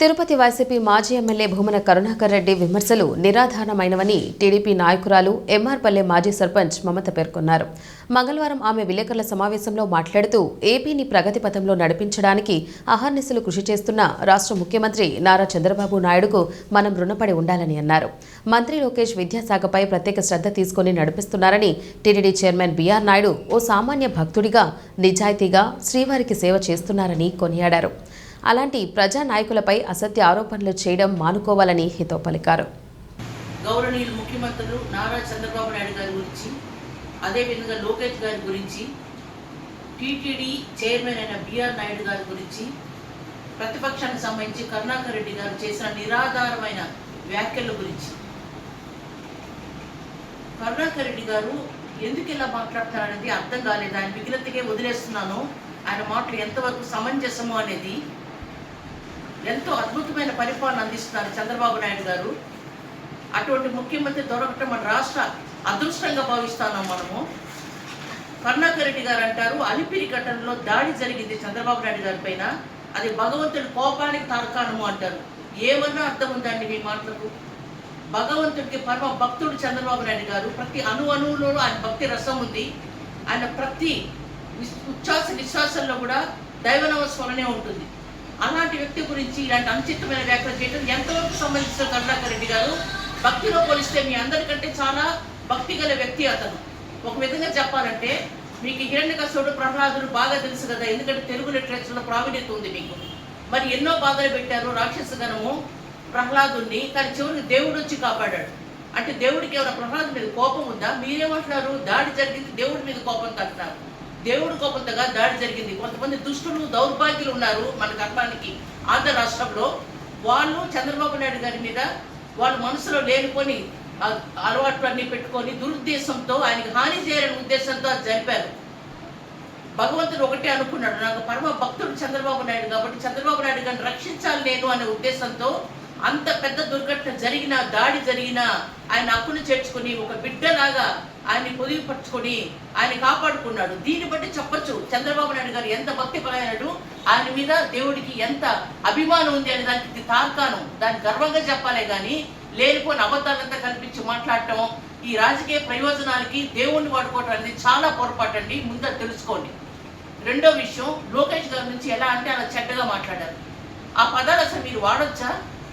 Tirupati YCP మాజీ MLA Bhumana Karunakar Reddy విమర్శలు నిరాధారణమైనవని టీడీపీ నాయకురాలు ఎంఆర్పల్లె మాజీ సర్పంచ్ మమత పేర్కొన్నారు. మంగళవారం ఆమె విలేకరుల సమావేశంలో మాట్లాడుతూ ఏపీని ప్రగతి పథంలో నడిపించడానికి అహర్నిశలు కృషి చేస్తున్న రాష్ట్ర ముఖ్యమంత్రి నారా చంద్రబాబు నాయుడుకు మనం రుణపడి ఉండాలని అన్నారు. మంత్రి లోకేష్ విద్యాశాఖపై ప్రత్యేక శ్రద్ధ తీసుకుని నడిపిస్తున్నారని టీడీడీ చైర్మన్ బీఆర్ నాయుడు ఓ సామాన్య భక్తుడిగా నిజాయితీగా శ్రీవారికి సేవ చేస్తున్నారని కొనియాడారు. అలాంటి ప్రజా నాయకులపై అసత్య ఆరోపణలు చేయడం మానుకోవాలని హితో పలికారు. గౌరవనీయులు ముఖ్యమంత్రులు నారా చంద్రబాబు నాయుడు గారి గురించి అదేవిధంగా లోకేష్ గారి గురించి టీటీడీ చైర్మన్ అయిన బిఆర్ నాయుడు గారి గురించి ప్రతిపక్షానికి సంబంధించి కరుణాకర్ రెడ్డి గారు చేసిన నిరాధారమైన వ్యాఖ్యల గురించి. కరుణాకర్ రెడ్డి గారు ఎందుకు ఇలా మాట్లాడతారనేది అర్థం కాలేదు. ఆయన మిగిలితకే వదిలేస్తున్నాను. ఆయన మాటలు ఎంతవరకు సమంజసము అనేది ఎంతో అద్భుతమైన పరిపాలన అందిస్తున్నారు చంద్రబాబు నాయుడు గారు. అటువంటి ముఖ్యమంత్రి దొరకటం మన రాష్ట్ర అదృష్టంగా భావిస్తున్నాం మనము. కరుణాకర్ రెడ్డి గారు అంటారు అలిపిరి ఘటనలో దాడి జరిగింది చంద్రబాబు నాయుడు గారి పైన. అది భగవంతుడి కోపానికి తార్కాణము అంటారు. ఏమన్నా అర్థం ఉందండి మీ మాటలకు? భగవంతుడికి పరమ భక్తుడు చంద్రబాబు నాయుడు గారు. ప్రతి అణు అణువులోనూ ఆయన భక్తి రసం ఉంది. ఆయన ప్రతి ఉచ్ఛ్వాస నిశ్వాసంలో కూడా దైవనమస్మరణే ఉంటుంది. అలాంటి వ్యక్తి గురించి ఇలాంటి అనుచితమైన వ్యాఖ్యలు చేయడం ఎంతవరకు సంబంధించిన కరుణాకర్ రెడ్డి గారు? భక్తిలో పోలిస్తే మీ అందరికంటే చాలా భక్తి గల వ్యక్తి అతను. ఒక విధంగా చెప్పాలంటే మీకు హిరణ్యకశుడు ప్రహ్లాదుడు బాగా తెలుసు కదా ఎందుకంటే తెలుగు లిటరేచర్లో ప్రావీణ్యత ఉంది మీకు. మరి ఎన్నో బాధలు పెట్టారు రాక్షస గణము ప్రహ్లాదుని కానీ చివరికి దేవుడు వచ్చి కాపాడాడు. అంటే దేవుడికి ఏమైనా ప్రహ్లాదు మీద కోపం ఉందా? మీరేమంటున్నారు? దాడి జరిగింది దేవుడి మీద కోపం అంటున్నారు దేవుడు కోపంతగా దాడి జరిగింది. కొంతమంది దుష్టులు దౌర్భాగ్యులు ఉన్నారు మన కర్మానికి ఆంధ్ర రాష్ట్రంలో వాళ్ళు చంద్రబాబు నాయుడు గారి మీద వాళ్ళ మనసులో లేనిపోని ఆ అలవాట్లు అన్ని పెట్టుకొని దురుద్దేశంతో ఆయనకి హాని చేయాలనే ఉద్దేశంతో అది జరిపారు. భగవంతుడు ఒకటే అనుకున్నాడు నాకు పరమ భక్తుడు చంద్రబాబు నాయుడు కాబట్టి చంద్రబాబు నాయుడు గారిని రక్షించాలి నేను అనే ఉద్దేశంతో అంత పెద్ద దుర్ఘటన జరిగిన దాడి జరిగిన ఆయన హక్కును చేర్చుకుని ఒక బిడ్డలాగా ఆయన్ని పొదిగిపరుచుకొని ఆయన కాపాడుకున్నాడు. దీన్ని బట్టి చెప్పొచ్చు చంద్రబాబు నాయుడు గారు ఎంత భక్తి పరాయణుడు ఆయన మీద దేవుడికి ఎంత అభిమానం ఉంది అనే దానికి తార్కాను దాన్ని గర్వంగా చెప్పాలే కానీ లేనిపోని అబద్ధాలంతా కల్పించి మాట్లాడటం ఈ రాజకీయ ప్రయోజనాలకి దేవుణ్ణి వాడుకోవటం అనేది చాలా పొరపాటు అండి ముందు తెలుసుకోండి. రెండో విషయం లోకేష్ గారి నుంచి ఎలా అంటే అలా చెడ్డగా మాట్లాడారు. ఆ పదాలు అసలు మీరు వాడొచ్చా?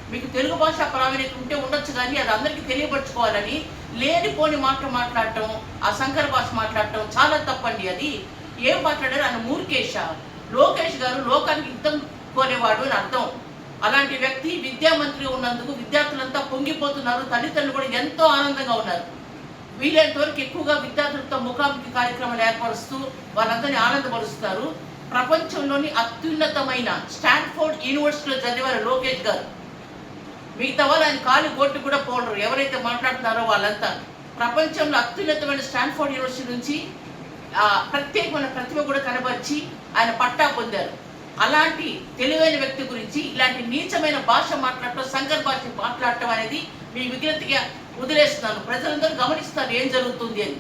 మీకు తెలుగు భాష ప్రావీణ్యత ఉంటే ఉండొచ్చు కానీ అది అందరికీ తెలియపరచుకోవాలని లేనిపోని మాటలు మాట్లాడటం ఆ సంకర భాష మాట్లాడటం చాలా తప్పండి అది. ఏం మాట్లాడారు? ఆయన మూర్ఖేష లోకేష్ గారు లోకానికి యుద్ధం కోరేవాడు అని అర్థం. అలాంటి వ్యక్తి విద్యా మంత్రి ఉన్నందుకు విద్యార్థులంతా పొంగిపోతున్నారు తల్లిదండ్రులు కూడా ఎంతో ఆనందంగా ఉన్నారు. వీలైనంత వరకు ఎక్కువగా విద్యార్థులతో ముఖాముఖి కార్యక్రమాలు ఏర్పరుస్తూ వాళ్ళందరినీ ఆనందపరుస్తారు. ప్రపంచంలోని అత్యున్నతమైన స్టాన్ఫోర్డ్ యూనివర్సిటీలో చదివారు లోకేష్ గారు. మిగతా వాళ్ళు ఆయన కాలు కొట్టి కూడా పోలరు ఎవరైతే మాట్లాడుతున్నారో వాళ్ళంతా. ప్రపంచంలో అత్యున్నతమైన స్టాన్ఫోర్డ్ యూనివర్సిటీ నుంచి ప్రత్యేకమైన ప్రతిభ కూడా కనబరిచి ఆయన పట్టా పొందారు. అలాంటి తెలివైన వ్యక్తి గురించి ఇలాంటి నీచమైన భాష మాట్లాడటం సంకర్ భాష మాట్లాడటం అనేది మీ విజ్ఞతగా వదిలేస్తున్నాను. ప్రజలందరూ గమనిస్తారు ఏం జరుగుతుంది అని.